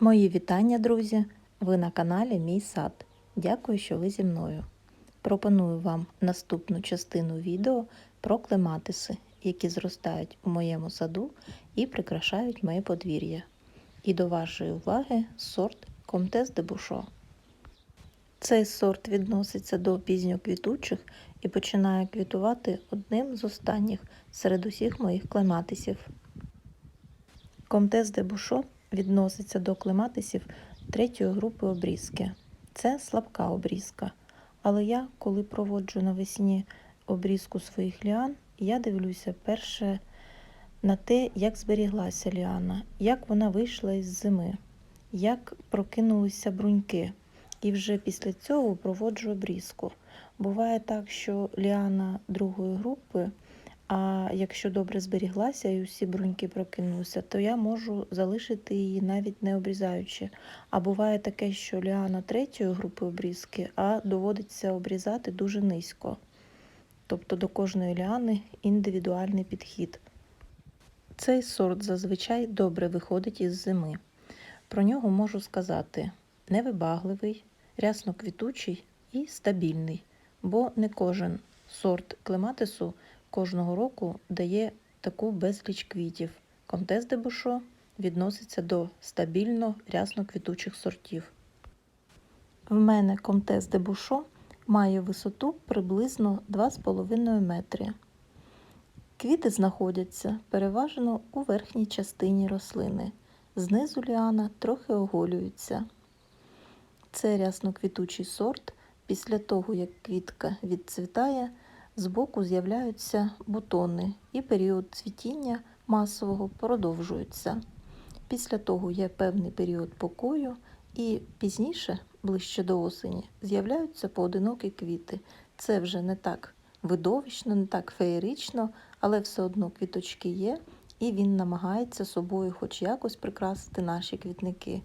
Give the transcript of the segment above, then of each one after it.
Мої вітання, друзі! Ви на каналі Мій сад. Дякую, що ви зі мною. Пропоную вам наступну частину відео про клематиси, які зростають у моєму саду і прикрашають моє подвір'я. І до вашої уваги сорт Comtesse de Bouchot. Цей сорт відноситься до пізньоквітучих і починає квітувати одним з останніх серед усіх моїх клематисів. Comtesse de Bouchot відноситься до клематисів третьої групи обрізки. Це слабка обрізка. Але я, коли проводжу навесні обрізку своїх ліан, я дивлюся перше на те, як зберіглася ліана, як вона вийшла із зими, як прокинулися бруньки. І вже після цього проводжу обрізку. Буває так, що ліана другої групи. А якщо добре зберіглася і усі бруньки прокинулися, то я можу залишити її навіть не обрізаючи. А буває таке, що ліана третьої групи обрізки, а доводиться обрізати дуже низько. Тобто до кожної ліани індивідуальний підхід. Цей сорт зазвичай добре виходить із зими. Про нього можу сказати невибагливий, рясно-квітучий і стабільний, бо не кожен сорт клематису кожного року дає таку безліч квітів. Комтес де Бушо відноситься до стабільно рясно-квітучих сортів. В мене Комтес де Бушо має висоту приблизно 2,5 метри. Квіти знаходяться переважно у верхній частині рослини. Знизу ліана трохи оголюються. Це рясно-квітучий сорт. Після того, як квітка відцвітає, збоку з'являються бутони, і період цвітіння масового продовжується. Після того є певний період покою, і пізніше, ближче до осені, з'являються поодинокі квіти. Це вже не так видовищно, не так феєрично, але все одно квіточки є, і він намагається собою хоч якось прикрасити наші квітники.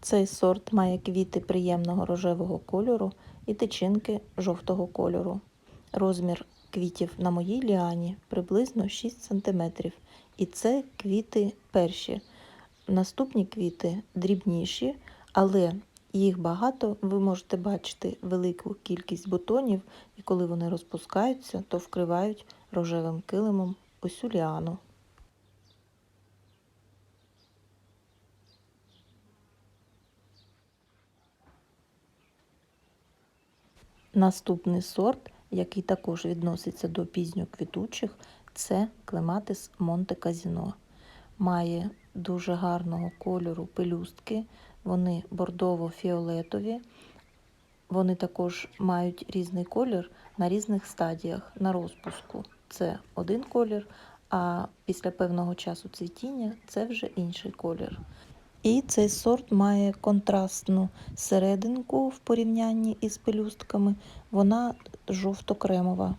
Цей сорт має квіти приємного рожевого кольору і тичинки жовтого кольору. Розмір квітів на моїй ліані приблизно 6 см. І це квіти перші. Наступні квіти дрібніші, але їх багато. Ви можете бачити велику кількість бутонів, і коли вони розпускаються, то вкривають рожевим килимом усю ліану. Наступний сорт, який також відноситься до пізньоквітучих, це клематис Монте Казіно. Має дуже гарного кольору пелюстки, вони бордово-фіолетові. Вони також мають різний колір на різних стадіях на розпуску. Це один колір, а після певного часу цвітіння це вже інший колір. І цей сорт має контрастну серединку в порівнянні із пелюстками, вона жовто-кремова.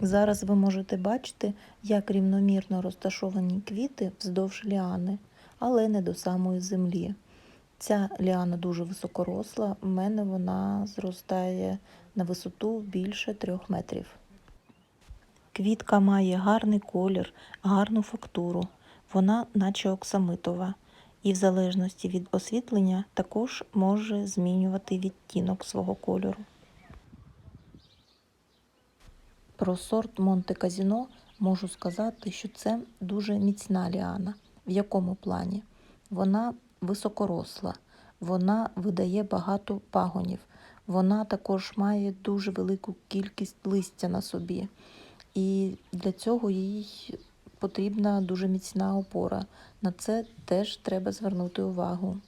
Зараз ви можете бачити, як рівномірно розташовані квіти вздовж ліани, але не до самої землі. Ця ліана дуже високоросла, в мене вона зростає на висоту більше трьох метрів. Квітка має гарний колір, гарну фактуру, вона наче оксамитова і в залежності від освітлення також може змінювати відтінок свого кольору. Про сорт Монте Казіно можу сказати, що це дуже міцна ліана. В якому плані? Вона високоросла, вона видає багато пагонів, вона також має дуже велику кількість листя на собі. І для цього їй потрібна дуже міцна опора. На це теж треба звернути увагу.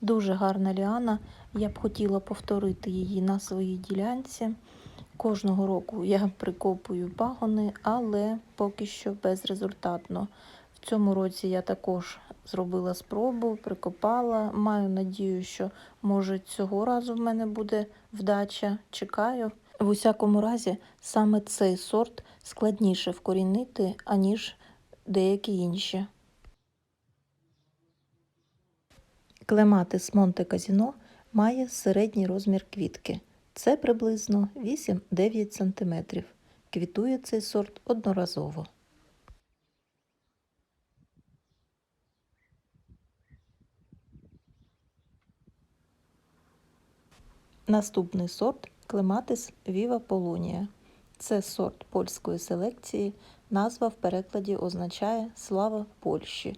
Дуже гарна ліана, я б хотіла повторити її на своїй ділянці. Кожного року я прикопую пагони, але поки що безрезультатно. В цьому році я також зробила спробу, прикопала. Маю надію, що може цього разу в мене буде вдача. Чекаю. В усякому разі, саме цей сорт складніше вкорінити, аніж деякі інші. Клематис Монте Казіно має середній розмір квітки. Це приблизно 8-9 см. Квітує цей сорт одноразово. Наступний сорт клематис Віва Полунія. Це сорт польської селекції, назва в перекладі означає Слава Польщі.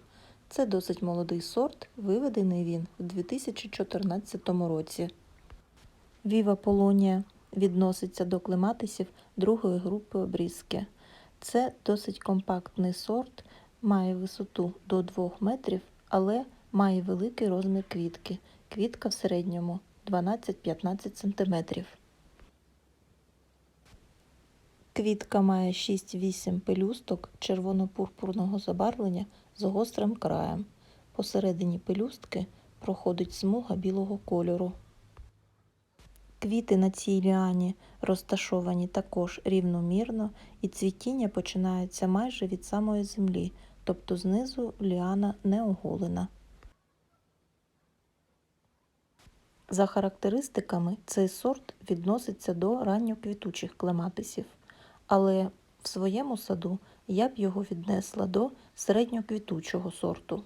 Це досить молодий сорт, виведений він у 2014 році. Viva Polonia відноситься до клематисів другої групи обрізки. Це досить компактний сорт, має висоту до 2 метрів, але має великий розмір квітки. Квітка в середньому 12-15 см. Квітка має 6-8 пелюсток червоно-пурпурного забарвлення з гострим краєм. Посередині пелюстки проходить смуга білого кольору. Квіти на цій ліані розташовані також рівномірно, і цвітіння починається майже від самої землі, тобто знизу ліана не оголена. За характеристиками, цей сорт відноситься до ранньоквітучих клематисів, але в своєму саду я б його віднесла до середньоквітучого сорту.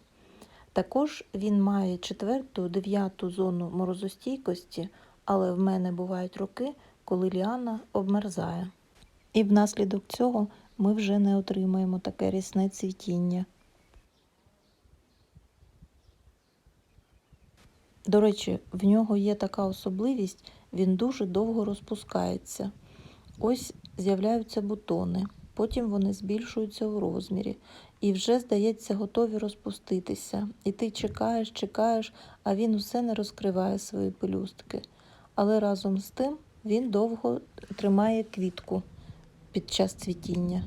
Також він має четверту, дев'яту зону морозостійкості, але в мене бувають роки, коли ліана обмерзає. І внаслідок цього ми вже не отримаємо таке рясне цвітіння. До речі, в нього є така особливість, він дуже довго розпускається. Ось з'являються бутони, потім вони збільшуються у розмірі і вже, здається, готові розпуститися. І ти чекаєш, чекаєш, а він усе не розкриває свої пелюстки. Але разом з тим він довго тримає квітку під час цвітіння.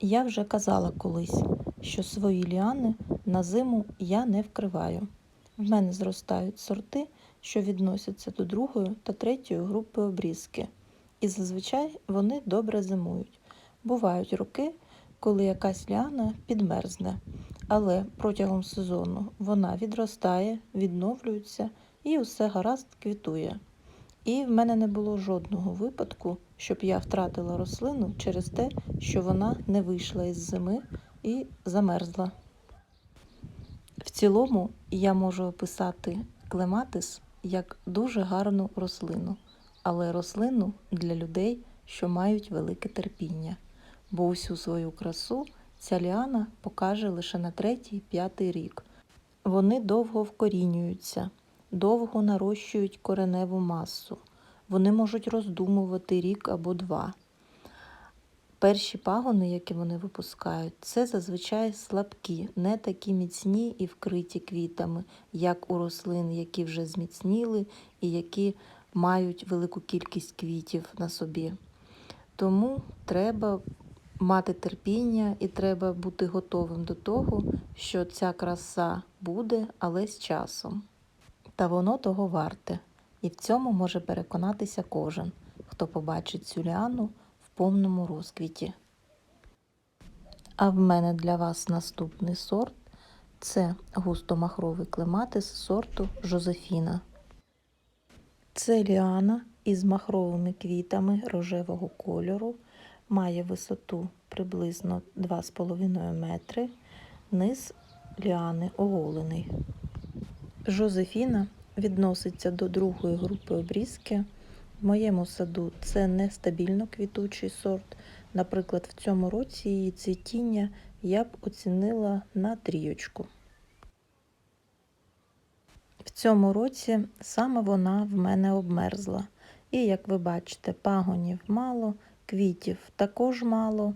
Я вже казала колись, що свої ліани на зиму я не вкриваю. В мене зростають сорти, що відносяться до другої та третьої групи обрізки, і зазвичай вони добре зимують. Бувають роки, коли якась ліана підмерзне, але протягом сезону вона відростає, відновлюється і усе гаразд квітує. І в мене не було жодного випадку, щоб я втратила рослину через те, що вона не вийшла із зими і замерзла. В цілому я можу описати клематис як дуже гарну рослину, але рослину для людей, що мають велике терпіння, бо усю свою красу ця ліана покаже лише на третій-п'ятий рік. Вони довго вкорінюються, довго нарощують кореневу масу. Вони можуть роздумувати рік або два. Перші пагони, які вони випускають, це зазвичай слабкі, не такі міцні і вкриті квітами, як у рослин, які вже зміцніли і які мають велику кількість квітів на собі. Тому треба мати терпіння і треба бути готовим до того, що ця краса буде, але з часом. Та воно того варте. І в цьому може переконатися кожен, хто побачить цю ліану в повному розквіті. А в мене для вас наступний сорт це густомахровий клематис сорту Жозефіна. Це ліана із махровими квітами рожевого кольору, має висоту приблизно 2,5 метри, низ ліани оголений. Жозефіна відноситься до другої групи обрізки. В моєму саду це нестабільно квітучий сорт. Наприклад, в цьому році її цвітіння я б оцінила на трієчку. В цьому році саме вона в мене обмерзла. І, як ви бачите, пагонів мало, квітів також мало.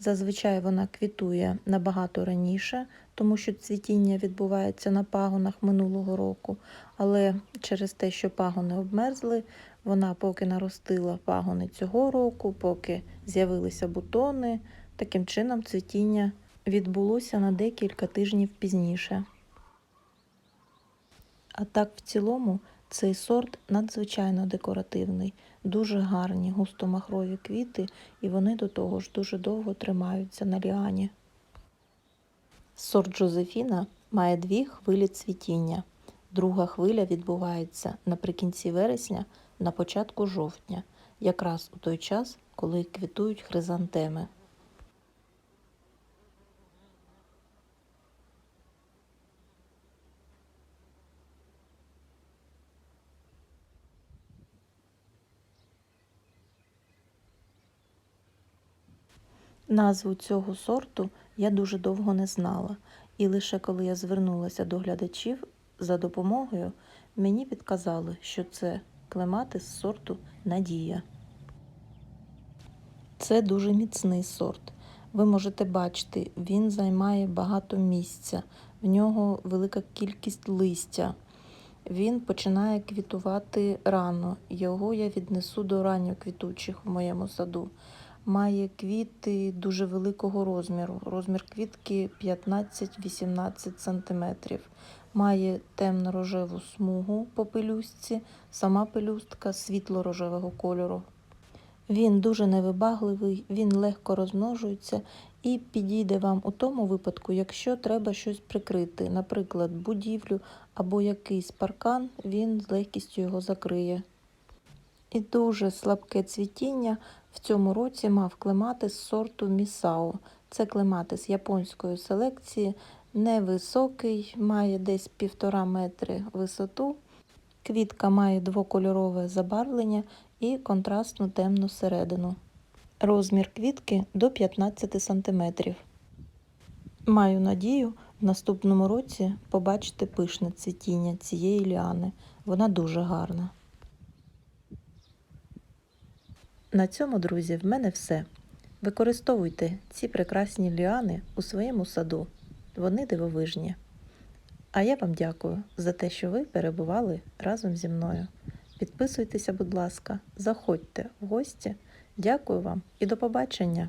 Зазвичай вона квітує набагато раніше, тому що цвітіння відбувається на пагонах минулого року, але через те, що пагони обмерзли, вона поки наростила пагони цього року, поки з'явилися бутони, таким чином цвітіння відбулося на декілька тижнів пізніше. А так, в цілому, цей сорт надзвичайно декоративний, дуже гарні густомахрові квіти, і вони до того ж дуже довго тримаються на ліані. Сорт Жозефіна має дві хвилі цвітіння. Друга хвиля відбувається наприкінці вересня, на початку жовтня, якраз у той час, коли квітують хризантеми. Назву цього сорту я дуже довго не знала, і лише коли я звернулася до глядачів за допомогою, мені підказали, що це клематис сорту Надія. Це дуже міцний сорт. Ви можете бачити, він займає багато місця, в нього велика кількість листя. Він починає квітувати рано. Його я віднесу до ранньоквітучих в моєму саду. Має квіти дуже великого розміру. Розмір квітки 15-18 см. Має темно-рожеву смугу по пелюстці, сама пелюстка світло-рожевого кольору. Він дуже невибагливий, він легко розмножується і підійде вам у тому випадку, якщо треба щось прикрити, наприклад, будівлю або якийсь паркан, він з легкістю його закриє. І дуже слабке цвітіння в цьому році мав клематис сорту Місао. Це клематис японської селекції, невисокий, має десь півтора метри висоту. Квітка має двокольорове забарвлення і контрастну темну середину. Розмір квітки до 15 см. Маю надію в наступному році побачити пишне цвітіння цієї ліани. Вона дуже гарна. На цьому, друзі, в мене все. Використовуйте ці прекрасні ліани у своєму саду. Вони дивовижні. А я вам дякую за те, що ви перебували разом зі мною. Підписуйтеся, будь ласка, заходьте в гості. Дякую вам і до побачення!